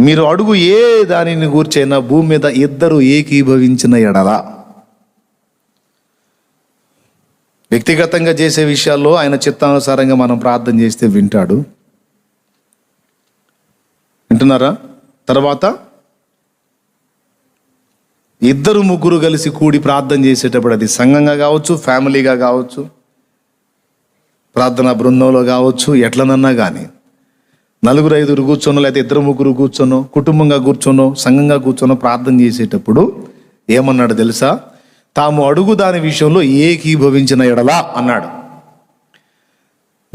మీరు అడుగు ఏ దానిని కూర్చైనా భూమి మీద ఇద్దరు ఏకీభవించిన ఎడలా. వ్యక్తిగతంగా చేసే విషయాల్లో ఆయన చిత్తానుసారంగా మనం ప్రార్థన చేస్తే వింటాడు. వింటున్నారా? తర్వాత ఇద్దరు ముగ్గురు కలిసి కూడి ప్రార్థన చేసేటప్పుడు అది సంఘంగా కావచ్చు ఫ్యామిలీగా కావచ్చు ప్రార్థనా బృందంలో కావచ్చు ఎట్లనన్నా కానీ నలుగురు ఐదుగురు కూర్చొనో లేకపోతే ఇద్దరు ముగ్గురు కూర్చొనో కుటుంబంగా కూర్చొనో సంఘంగా కూర్చొనో ప్రార్థన చేసేటప్పుడు ఏమన్నాడు తెలుసా? తాము అడుగు దాని విషయంలో ఏకీభవించిన ఎడలా అన్నాడు.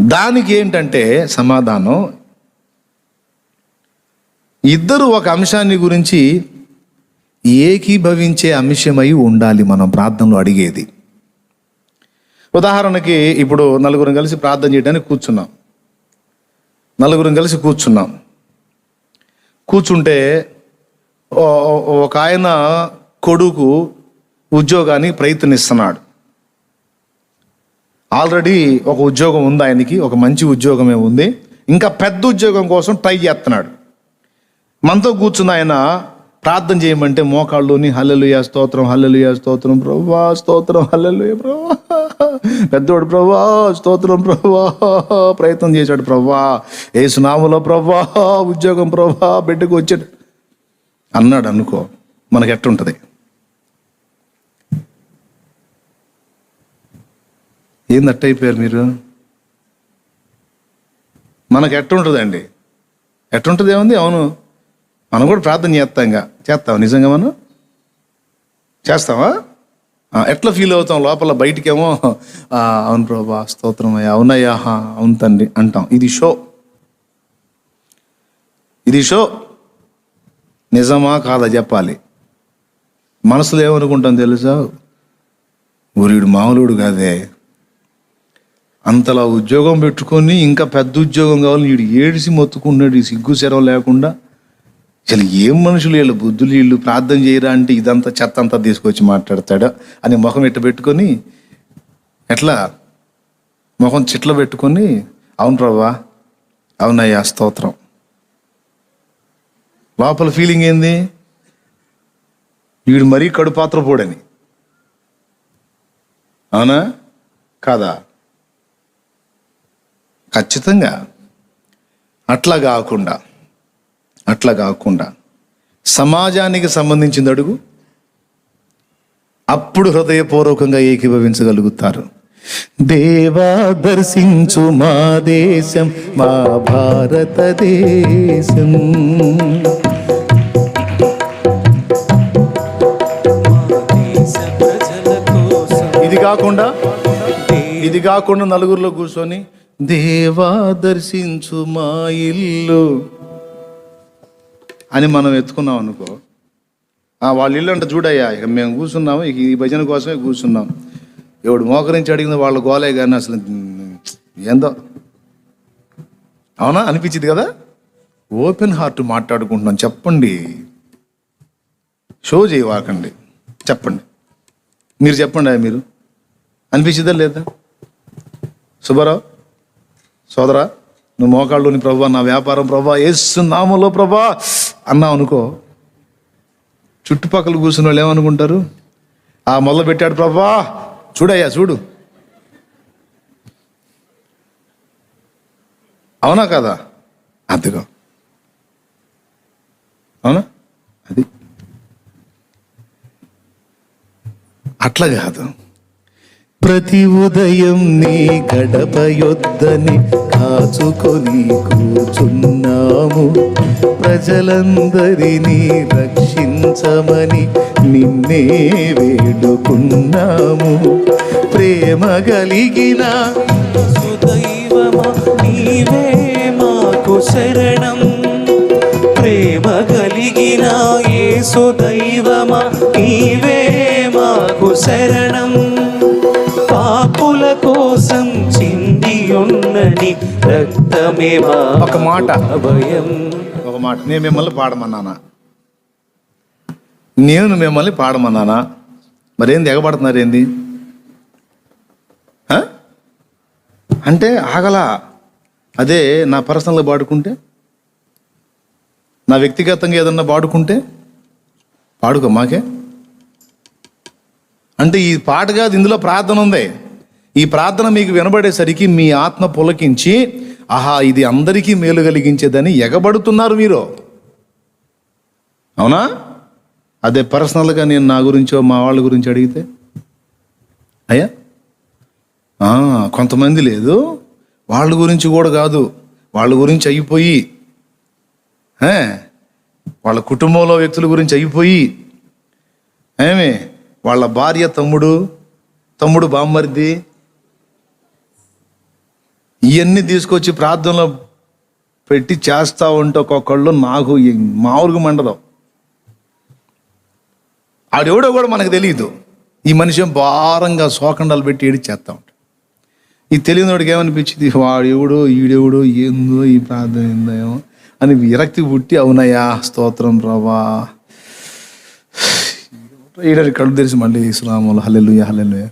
దానికి ఏంటంటే సమాధానం ఇద్దరు ఒక అంశాన్ని గురించి ఏకీభవించే అంశమై ఉండాలి మనం ప్రార్థనలో అడిగేది. ఉదాహరణకి ఇప్పుడు నలుగురం కలిసి ప్రార్థన చేయడానికి కూర్చున్నాం. నలుగురం కలిసి కూర్చున్నాం. కూర్చుంటే ఒక ఆయన కొడుకు ఉద్యోగానికి ప్రయత్నిస్తున్నాడు. ఆల్రెడీ ఒక ఉద్యోగం ఉంది ఆయనకి ఒక మంచి ఉద్యోగమే ఉంది. ఇంకా పెద్ద ఉద్యోగం కోసం ట్రై చేస్తున్నాడు. మనతో కూర్చున్న ఆయన ప్రార్థన చేయమంటే మోకాళ్ళుని హల్లెలుయ స్తోత్రం హల్లెలుయ స్తోత్రం ప్రభా స్తోత్రం హల్లెలుయ ప్రభా. పెద్దోడు ప్రభా స్తోత్రం ప్రభా. ప్రయత్నం చేశాడు ప్రభా. ఏసునామలో ప్రభా ఉద్యోగం ప్రభా బిడ్డకు వచ్చాడు అన్నాడు అనుకో మనకి ఎట్టుంటుంది? ఏంది అట్టయిపోయారు మీరు? మనకు ఎట్టుంటుందండి? ఎట్టుంటుంది ఏముంది? అవును. మనం కూడా ప్రార్థన చేస్తాంగా. చేస్తాం నిజంగా మనం? చేస్తావా? ఎట్లా ఫీల్ అవుతాం? లోపల బయటికేమో అవును ప్రభా స్తోత్రం అయ్యా. అవునయ్యా అవును తండ్రి అంటాం. ఇది షో ఇది షో నిజమా కాదా చెప్పాలి. మనసులో ఏమనుకుంటాం తెలుసా? ఊరిడు మామూలుడు కాదే. అంతలా ఉద్యోగం పెట్టుకొని ఇంకా పెద్ద ఉద్యోగం కావాలి వీడు ఏడిసి మొత్తుకున్నాడు ఈ సిగ్గు శరం లేకుండా. అసలు ఏం మనుషులు వీళ్ళు బుద్ధులు వీళ్ళు ప్రార్థన చేయరా అంటే ఇదంతా చెత్త అంతా తీసుకొచ్చి మాట్లాడతాడా అని ముఖం ఇట్ట పెట్టుకొని ఎట్లా? ముఖం చిట్ల పెట్టుకొని అవును ప్రభా అవునయ్యా స్తోత్రం. లోపల ఫీలింగ్ ఏంది? వీడు మరీ కడుపాత్ర పోడని. అవునా? కాదా? ఖచ్చితంగా. అట్లా కాకుండా అట్లా కాకుండా సమాజానికి సంబంధించింది అడుగు. అప్పుడు హృదయపూర్వకంగా ఏకీభవించగలుగుతారు. దేవా దర్శించు మా దేశం మా భారతదేశం. ఇది కాకుండా ఇది కాకుండా నలుగురిలో కూర్చొని దేవా దర్శించు మా ఇల్లు. అని మనం ఎత్తుకున్నాం అనుకో వాళ్ళ ఇల్లు అంటే చూడయ్యా ఇక మేము కూర్చున్నాము ఇక ఈ భజన కోసమే కూర్చున్నాం. ఎవడు మోకరించి అడిగింది వాళ్ళ గోలే కానీ అసలు ఏందో. అవునా? అనిపించింది కదా? ఓపెన్ హార్ట్ మాట్లాడుకుంటున్నాం. చెప్పండి. షో చేయవాకండి. చెప్పండి. మీరు చెప్పండి మీరు. అనిపించిందా లేదా? సుబ్బారావు సోదరా నువ్వు మోకాళ్ళుని ప్రభా నా వ్యాపారం ప్రభా ఏసు ప్రభా అన్నావు అనుకో చుట్టుపక్కల కూర్చున్న వాళ్ళు ఏమనుకుంటారు? ఆ మొదలు పెట్టాడు ప్రభా చూడయ్యా చూడు. అవునా కదా? అదిగో. అవునా? అది. అట్లా కాదు. ప్రతి ఉదయం నీ గడప యొద్దని దాచుకొని కూర్చున్నాము. ప్రజలందరినీ రక్షించమని నిన్నే వేడుకున్నాము. ప్రేమ కలిగిన సుదైవమా నీవే మాకు శరణం. ప్రేమ కలిగిన ఏ సుదైవమా నీవే మాకు శరణం. ఉన్నని రక్తమే ఒక మాట. భయం ఒక మాట. నేను మిమ్మల్ని పాడమన్నానా? నేను మిమ్మల్ని పాడమన్నానా? మరేంది ఎగబడుతున్నారు ఏంది? అంటే ఆగలా. అదే నా పర్సనల్గా పాడుకుంటే నా వ్యక్తిగతంగా ఏదన్నా పాడుకుంటే పాడుకో మాకే. అంటే ఈ పాట కాదు ఇందులో ప్రార్థన ఉంది. ఈ ప్రార్థన మీకు వినబడేసరికి మీ ఆత్మ పులకించి ఆహా ఇది అందరికీ మేలు కలిగించేదని ఎగబడుతున్నారు మీరు. అవునా? అదే పర్సనల్గా నేను నా గురించో మా వాళ్ళ గురించి అడిగితే? అయ్యా? కొంతమంది లేదు. వాళ్ళ గురించి కూడా కాదు. వాళ్ళ గురించి అయిపోయి వాళ్ళ కుటుంబంలో వ్యక్తుల గురించి అయిపోయి ఏమే? వాళ్ళ భార్య తమ్ముడు తమ్ముడు బామ్మర్ది ఇవన్నీ తీసుకొచ్చి ప్రార్థనలో పెట్టి చేస్తా ఉంటే ఒక్కొక్కళ్ళు నాకు మామూలుగా మండదు. ఆడెవడో కూడా మనకు తెలియదు ఈ మనిషి భారంగా శోకండాలు పెట్టి ఏడి చేస్తూ ఉంటాడు. ఈ తెలియనివాడికి ఏమనిపించింది? వాడెవడో ఈడెవడో ఏందో ఈ ప్రార్థన ఏందో అని విరక్తి పుట్టి అవునయ్యా స్తోత్రం ప్రభా. ఈడ కళ్ళు తెరిచి మళ్ళీ ఇస్లాములు హల్లెలూయా హల్లెలూయా.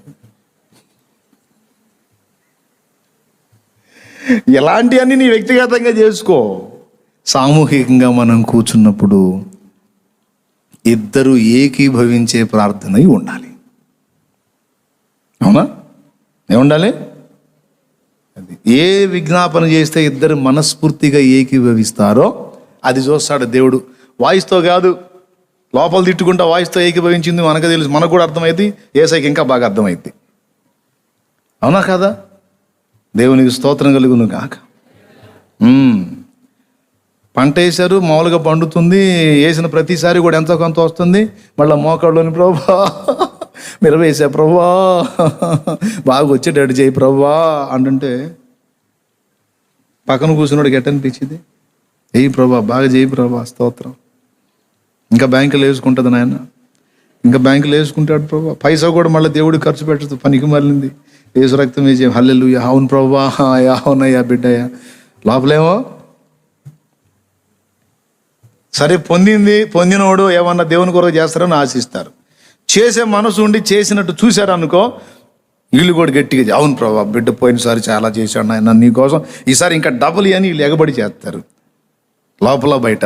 ఎలాంటివన్నీ నీ వ్యక్తిగతంగా చేసుకో? సామూహికంగా మనం కూర్చున్నప్పుడు ఇద్దరు ఏకీభవించే ప్రార్థన అయి ఉండాలి. అవునా? ఏముండాలి? అది. ఏ విజ్ఞాపన చేస్తే ఇద్దరు మనస్ఫూర్తిగా ఏకీభవిస్తారో అది చూస్తాడు దేవుడు. వాయిస్తో కాదు లోపల తిట్టుకుంటా వాయిస్తో ఏకీభవించింది మనకు తెలుసు మనకు కూడా అర్థమైంది ఏసైకి ఇంకా బాగా అర్థమైంది అవునా కాదా? దేవునికి స్తోత్రం కలుగును కాక పంట వేశారు మామూలుగా పండుతుంది వేసిన ప్రతిసారి కూడా ఎంతో కొంత వస్తుంది. మళ్ళీ మోకాళ్ళలోని ప్రభా మీరు వేసా ప్రభా బాగా వచ్చేటట్టు చేయి ప్రభా అంటుంటే పక్కన కూర్చున్నాడు ఎట్ట అనిపించింది? ఏయి ప్రభా బాగా చేయి ప్రభా స్తోత్రం. ఇంకా బ్యాంకులో వేసుకుంటుంది నాయన. ఇంకా బ్యాంకులో వేసుకుంటాడు ప్రభా. పైసా కూడా మళ్ళీ దేవుడు ఖర్చు పెట్టదు పనికి మళ్ళింది. ఏసు రక్తం విజయం హల్లెలు అవును ప్రభా. యా, అవునయ్యా బిడ్డయ్యా. లోపలేమో? సరే పొందింది పొందినోడు ఏమన్నా దేవుని కొరకు చేస్తారని ఆశిస్తారు. చేసే మనసు ఉండి చేసినట్టు చూశారు అనుకో వీళ్ళు కూడా గట్టిగా అవును ప్రభా బిడ్డ పోయినసారి చాలా చేశాడు ఆయన నీకోసం ఈసారి ఇంకా డబుల్ అని వీళ్ళు ఎగబడి చేస్తారు. లోపల బయట.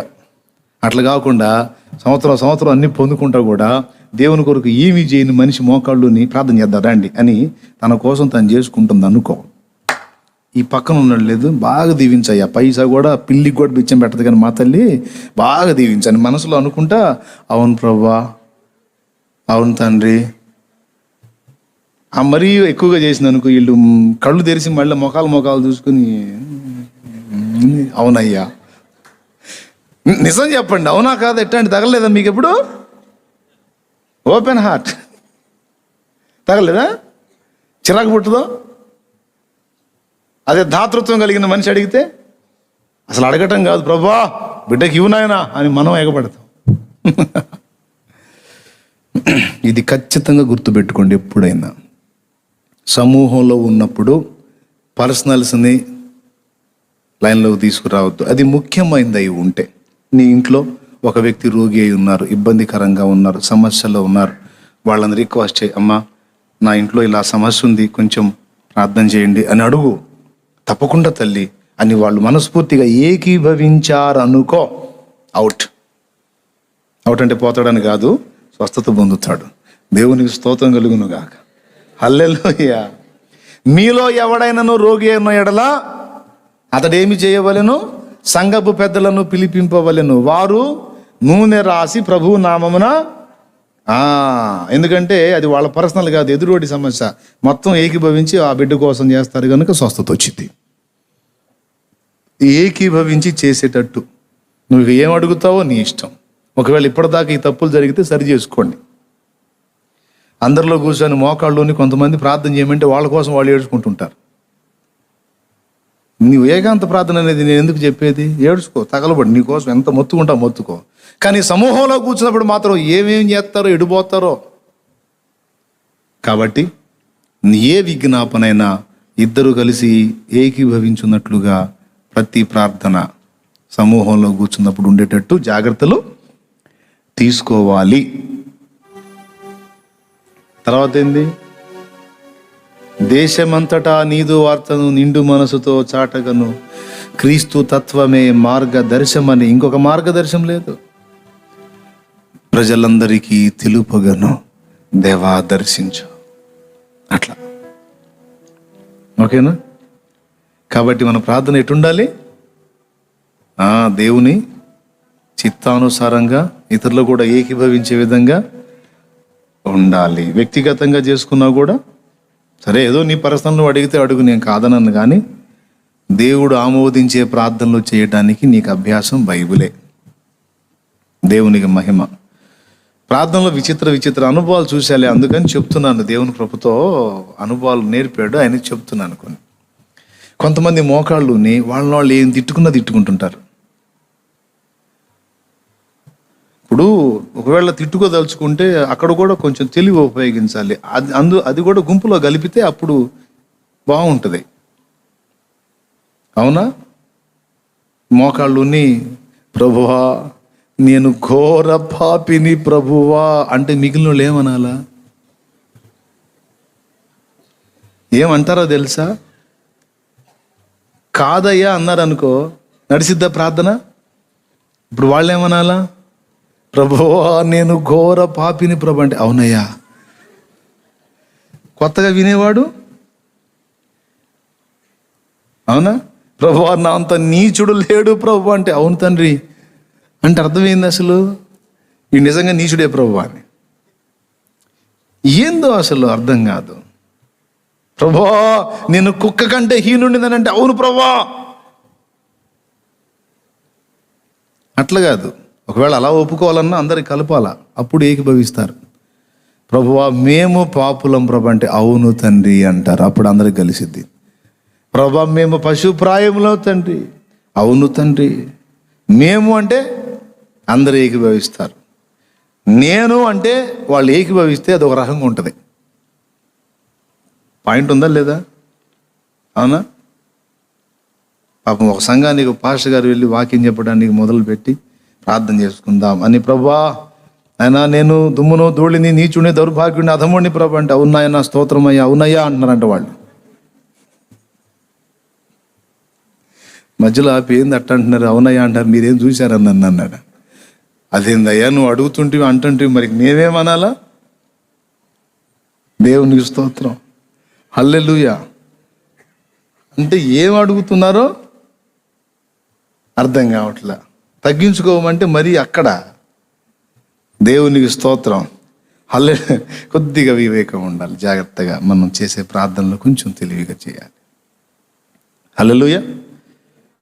అట్లా కాకుండా సంవత్సరం సంవత్సరం అన్ని పొందుకుంటా కూడా దేవుని కొరకు ఏమీ చేయని మనిషి మోకాళ్ళుని ప్రార్థన చేద్దాం రండి అని తన కోసం తను చేసుకుంటుంది అనుకో. ఈ పక్కన ఉన్నాడు లేదు బాగా దీవించయ్యా. పైసా కూడా పిల్లికి కూడా బిచ్చం పెట్టదు కానీ మా తల్లి బాగా దీవించాను మనసులో అనుకుంటా అవును ప్రభా అవును తండ్రి. ఆ మరీ ఎక్కువగా చేసింది అనుకో వీళ్ళు కళ్ళు తెరిచి మళ్ళీ మొఖాలు మొఖాలు చూసుకుని అవునయ్యా. నిజం చెప్పండి అవునా కాదు? ఎట్టండి తగలలేదా మీకు ఎప్పుడు? ఓపెన్ హార్ట్ తగలేదా చిరాకు పుట్టదో? అదే ధాతృత్వం కలిగిన మనిషి అడిగితే అసలు అడగటం కాదు ప్రభా బిడ్డకి ఇవ్వు నాయనా అని మనం ఎగబడతాం. ఇది ఖచ్చితంగా గుర్తుపెట్టుకోండి ఎప్పుడైనా. సమూహంలో ఉన్నప్పుడు పర్సనల్స్ని లైన్లోకి తీసుకురావద్దు. అది ముఖ్యమైనది అయి ఉంటే. నీ ఇంట్లో ఒక వ్యక్తి రోగి అయి ఉన్నారు ఇబ్బందికరంగా ఉన్నారు సమస్యలో ఉన్నారు. వాళ్ళని రిక్వెస్ట్ చేయి అమ్మా నా ఇంట్లో ఇలా సమస్య ఉంది కొంచెం ప్రార్థన చేయండి అని అడుగు. తప్పకుండా తల్లి అని వాళ్ళు మనస్ఫూర్తిగా ఏకీభవించారనుకో అవుట్ అవుట్ అంటే పోతాడని కాదు స్వస్థత పొందుతాడు. దేవునికి స్తోత్రం కలుగును గాక. హల్లెలూయ మీలో ఎవడైనాను రోగి అయిన ఎడల అతడేమి చేయవలను? సంగపు పెద్దలను పిలిపింపవలెను. వారు నూనె రాసి ప్రభు నామమున ఎందుకంటే అది వాళ్ళ పర్సనల్ కాదు ఎదురోడి సమస్య. మొత్తం ఏకీభవించి ఆ బిడ్డ కోసం చేస్తారు కనుక స్వస్థత వచ్చింది. ఏకీభవించి చేసేటట్టు. నువ్వు ఏం అడుగుతావో నీ ఇష్టం. ఒకవేళ ఇప్పటిదాకా ఈ తప్పులు జరిగితే సరి చేసుకోండి. అందరిలో కూర్చొని మోకాళ్ళలోని కొంతమంది ప్రార్థన చేయమంటే వాళ్ళ కోసం వాళ్ళు ఏడ్చుకుంటుంటారు. నీవు ఏకాంత ప్రార్థన అనేది నేను ఎందుకు చెప్పేది? ఏడుచుకో తగలబడి నీకోసం ఎంత మొత్తుకుంటా మొత్తుకో. కానీ సమూహంలో కూర్చున్నప్పుడు మాత్రం ఏమేం చేస్తారో ఎడిపోతారో? కాబట్టి ఏ విజ్ఞాపనైనా ఇద్దరు కలిసి ఏకీభవించున్నట్లుగా ప్రతి ప్రార్థన సమూహంలో కూర్చున్నప్పుడు ఉండేటట్టు జాగ్రత్తలు తీసుకోవాలి. తర్వాత ఏంది? దేశమంతటా నీదు వార్తను నిండు మనసుతో చాటగను. క్రీస్తు తత్వమే మార్గదర్శమని ఇంకొక మార్గదర్శనం లేదు. ప్రజలందరికీ తెలుపగను దేవా దర్శించు. అట్లా. ఓకేనా? కాబట్టి మన ప్రార్థన ఎటుండాలి? ఆ, దేవుని చిత్తానుసారంగా ఇతరులు కూడా ఏకీభవించే విధంగా ఉండాలి. వ్యక్తిగతంగా చేసుకున్నా కూడా సరే ఏదో నీ పర్సనల్ అడిగితే అడుగు నేను కాదనను కానీ దేవుడు ఆమోదించే ప్రార్థనలు చేయడానికి నీకు అభ్యాసం బైబులే. దేవునికి మహిమ. ప్రార్థనలో విచిత్ర విచిత్ర అనుభవాలు చూశాలే అందుకని చెప్తున్నాను. దేవుని కృపతో అనుభవాలు నేర్పాడు ఆయన చెప్తున్నాను కొన్ని. కొంతమంది మోకాళ్ళుని వాళ్ళ వాళ్ళు ఏం తిట్టుకున్నా తిట్టుకుంటుంటారు. ఇప్పుడు ఒకవేళ తిట్టుకోదలుచుకుంటే అక్కడ కూడా కొంచెం తెలివి ఉపయోగించాలి. అది అందు అది కూడా గుంపులో కలిపితే అప్పుడు బాగుంటుంది. అవునా? మోకాళ్ళుని ప్రభువా నేను ఘోర పాపిని ప్రభువా అంటే మిగిలిన వాళ్ళు ఏమనాలా? ఏమంటారో తెలుసా? కాదయ్యా అన్నారనుకో నడిసిద్దా ప్రార్థన? ఇప్పుడు వాళ్ళు ఏమనాలా ప్రభువా నేను ఘోర పాపిని ప్రభు అంటే అవునయ్యా. కొత్తగా వినేవాడు? అవునా? ప్రభు నా అంత నీచుడు లేడు ప్రభు అంటే అవును తండ్రి. అంటే అర్థమైంది అసలు? ఈ నిజంగా నీచుడే ప్రభు అని. ఏందో అసలు అర్థం కాదు. ప్రభా నేను కుక్క కంటే హీనుండిందని అంటే అవును ప్రభా. అట్లా కాదు. ఒకవేళ అలా ఒప్పుకోవాలన్నా అందరికి కలపాలా. అప్పుడు ఏకీభవిస్తారు. ప్రభువా మేము పాపులం ప్రభు అంటే అవును తండ్రి అంటారు. అప్పుడు అందరికి కలిసిద్ది. ప్రభా మేము పశుప్రాయంలో తండ్రి. అవును తండ్రి. మేము అంటే అందరు ఏకీభవిస్తారు. నేను అంటే వాళ్ళు ఏకీభవిస్తే అది ఒక రకంగా ఉంటుంది. పాయింట్ ఉందా లేదా? అవునా? పాపం ఒక సంఘానికి పాస్టర్ గారు వెళ్ళి వాక్యం చెప్పడానికి మొదలుపెట్టి ప్రార్థన చేసుకుందాం. అని ప్రభా ఆయన నేను దుమ్మును ధూళిని నీచుని దౌర్భాగ్యుని అధముడిని ప్రభు అంటే అవునాయన స్తోత్రమయ్యా అవునయ్యా అంటున్నారంట వాళ్ళు. మధ్యలో ఆపి ఏంది అట్ట అంటున్నారు? అవునయ్యా అంటారు మీరేం చూశారని నన్ను అన్నాడు. అదేందయ్యా నువ్వు అడుగుతుంటివి అంటుంటివి మరి మేమేమనాలా? దేవునికి స్తోత్రం. హల్లెలుయా. అంటే ఏం అడుగుతున్నారో అర్థం కావట్లే. తగ్గించుకోమంటే మరీ అక్కడ దేవునికి స్తోత్రం. హల్లె కొద్దిగా వివేకం ఉండాలి. జాగ్రత్తగా మనం చేసే ప్రార్థనలో కొంచెం తెలివిగా చేయాలి. హల్లెలూయా.